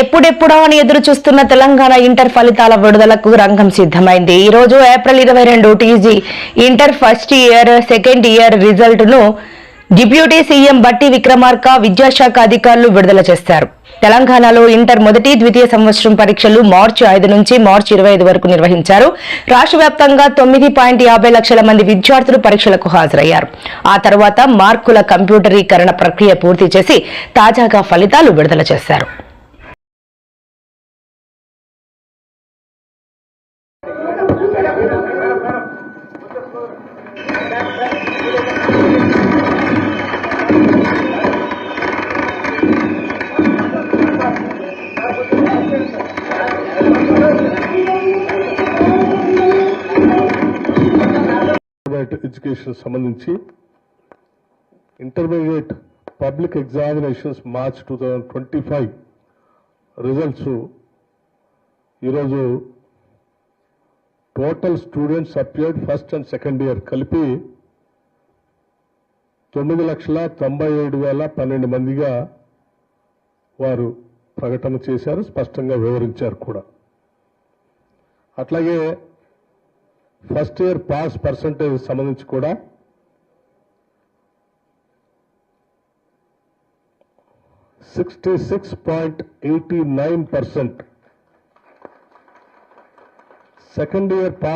ఎప్పుడెప్పుడో అని ఎదురు చూస్తున్న తెలంగాణ ఇంటర్ ఫలితాల విడుదలకు రంగం సిద్ధమైంది. ఈ రోజు ఏప్రిల్ ఇరవై రెండు TG inter first year second year రిజల్ట్ను deputy CM Bhatti Vikramarka విద్యాశాఖ అధికారులు విడుదల చేస్తారు తెలంగాణలో ఇంటర్ మొదటి ద్వితీయ సంవత్సరం పరీక్షలు మార్చి ఐదు నుంచి మార్చి ఇరవై ఐదు వరకు నిర్వహించారు. రాష్ట్ర వ్యాప్తంగా తొమ్మిది పాయింట్ యాభై లక్షల మంది విద్యార్థులు పరీక్షలకు హాజరయ్యారు. ఆ తర్వాత మార్కుల కంప్యూటరీకరణ ప్రక్రియ పూర్తి చేసి తాజాగా ఫలితాలు విడుదల చేశారు. ఎడ్యుకేషన్ సంబంధించి intermediate public examinations March two thousand twenty five results ఈరోజు total students appeared first and second year కలిపి తొమ్మిది లక్షల తొంభై ఏడు వేల పన్నెండు మందిగా వారు ప్రకటన చేశారు స్పష్టంగా వివరించారు కూడా. అట్లాగే ఫస్ట్ ఇయర్ పాస్ పర్సంటేజ్ సంబంధించి కూడా sixty six point eighty nine percent second year pass